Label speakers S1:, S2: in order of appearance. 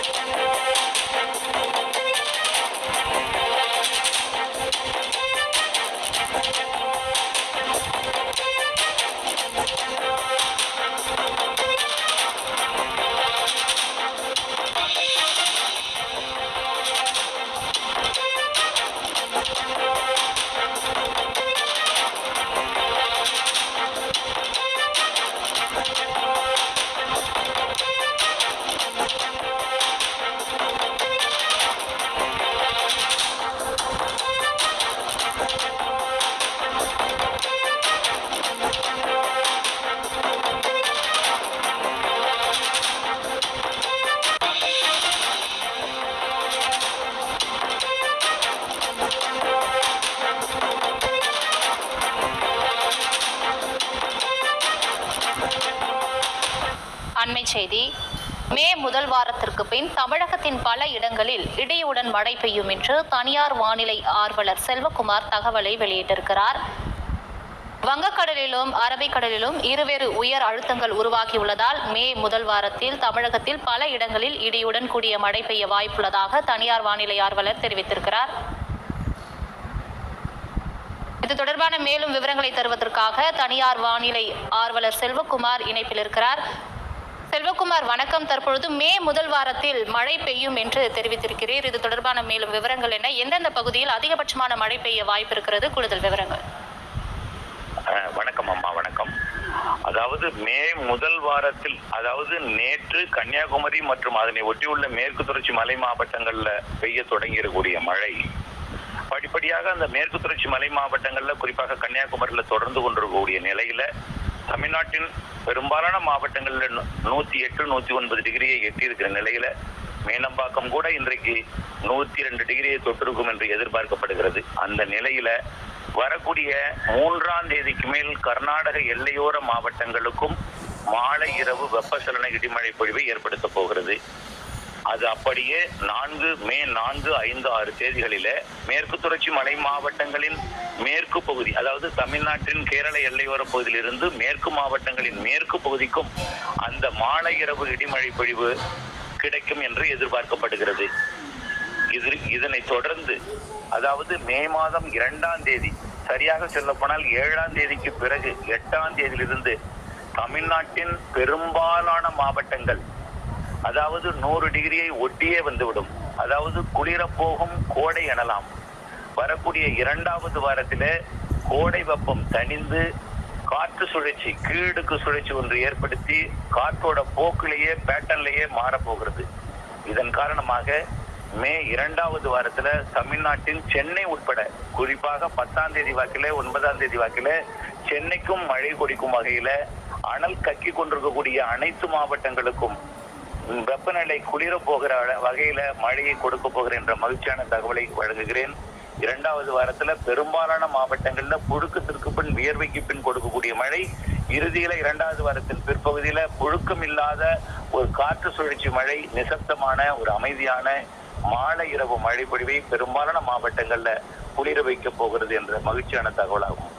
S1: Thank you. அண்மை செய்தி. மே முதல் வாரத்திற்கு பின் தமிழகத்தின் பல இடங்களில் இடியுடன் மழை பெய்யும் என்று தனியார் வானிலை ஆர்வலர் செல்வகுமார் தகவலை வெளியிட்டிருக்கிறார். வங்கக்கடலிலும் அரபிக்கடலிலும் இருவேறு உயர் அழுத்தங்கள் உருவாகியுள்ளதால் மே முதல் வாரத்தில் தமிழகத்தில் பல இடங்களில் இடியுடன் கூடிய மழை பெய்ய வாய்ப்புள்ளதாக தனியார் வானிலை ஆர்வலர் தெரிவித்திருக்கிறார். இது தொடர்பான மேலும் விவரங்களை தருவதற்காக தனியார் வானிலை ஆர்வலர் செல்வகுமார் இணைப்பில் இருக்கிறார். செல்வகுமார் வணக்கம். தற்பொழுது மே முதல் வாரத்தில் மழை பெய்யும் என்று தெரிவித்திருக்கிறீர். இது தொடர்பான மேலும் விவரங்கள் என்ன? எந்தெந்த பகுதியில் அதிகபட்சமான மழை பெய்ய வாய்ப்பு இருக்கிறது? கூடுதல் விவரங்கள்.
S2: வணக்கம் அம்மா வணக்கம். அதாவது மே முதல் வாரத்தில் அதாவது நேற்று கன்னியாகுமரி மற்றும் அதனை ஒட்டியுள்ள மேற்கு தொடர்ச்சி மலை மாவட்டங்கள்ல பெய்ய தொடங்கியிருக்கக்கூடிய மழை. படிப்படியாக அந்த மேற்கு தொடர்ச்சி மலை மாவட்டங்கள்ல குறிப்பாக கன்னியாகுமரியில தொடர்ந்து கொண்டிருக்கக்கூடிய நிலையில தமிழ்நாட்டின் பெரும்பாலான மாவட்டங்களில் நூ- நூத்தி எட்டு நூத்தி ஒன்பது டிகிரியை எட்டியிருக்கிற நிலையில மேனம்பாக்கம் கூட இன்றைக்கு நூத்தி ரெண்டு டிகிரியை தொட்டிருக்கும் என்று எதிர்பார்க்கப்படுகிறது. அந்த நிலையில வரக்கூடிய மூன்றாம் தேதிக்கு மேல் கர்நாடக எல்லையோர மாவட்டங்களுக்கும் மாலை இரவு வெப்பசலன இடிமழை பொழிவை ஏற்படுத்த போகிறது. அது அப்படியே நான்கு மே நான்கு ஐந்து ஆறு தேதிகளில மேற்கு தொடர்ச்சி மலை மாவட்டங்களின் மேற்கு பகுதி அதாவது தமிழ்நாட்டின் கேரள எல்லையோர பகுதியிலிருந்து மேற்கு மாவட்டங்களின் மேற்கு பகுதிக்கும் அந்த மாலை இரவு இடிமழை பொழிவு கிடைக்கும் என்று எதிர்பார்க்கப்படுகிறது. இது இதனை தொடர்ந்து அதாவது மே மாதம் இரண்டாம் தேதி சரியாக சொல்லப்போனால் ஏழாம் தேதிக்கு பிறகு எட்டாம் தேதியிலிருந்து தமிழ்நாட்டின் பெரும்பாலான மாவட்டங்கள் அதாவது நூறு டிகிரியை ஒட்டியே வந்துவிடும். அதாவது குளிரப்போகும் கோடை எனலாம். வரக்கூடிய இரண்டாவது வாரத்தில் கோடை வெப்பம் தணிந்து காற்று சுழற்சி கீழடுக்கு சுழற்சி ஒன்று ஏற்படுத்தி காற்றோட போக்கிலேயே பேட்டர்ன்லேயே மாறப்போகிறது. இதன் காரணமாக மே இரண்டாவது வாரத்துல தமிழ்நாட்டின் சென்னை உட்பட குறிப்பாக பத்தாம் தேதி வாக்கில ஒன்பதாம் தேதி வாக்கில சென்னைக்கும் மழை கொடிக்கும் வகையில அனல் கக்கி கொண்டிருக்கக்கூடிய அனைத்து மாவட்டங்களுக்கும் வெப்பநிலை குளிர போகிற வகையில மழையை கொடுக்க போகிற என்ற மகிழ்ச்சியான தகவலை வழங்குகிறேன். இரண்டாவது வாரத்துல பெரும்பாலான மாவட்டங்கள்ல புழுக்கத்திற்கு பின் வியர்வைக்கு பின் கொடுக்கக்கூடிய மழை. இறுதியில இரண்டாவது வாரத்தின் பிற்பகுதியில புழுக்கம் இல்லாத ஒரு காற்று சுழற்சி மழை நிசப்தமான ஒரு அமைதியான மாலை இரவு மழை பொழிவை பெரும்பாலான மாவட்டங்கள்ல குளிர வைக்க போகிறது என்ற மகிழ்ச்சியான தகவலாகும்.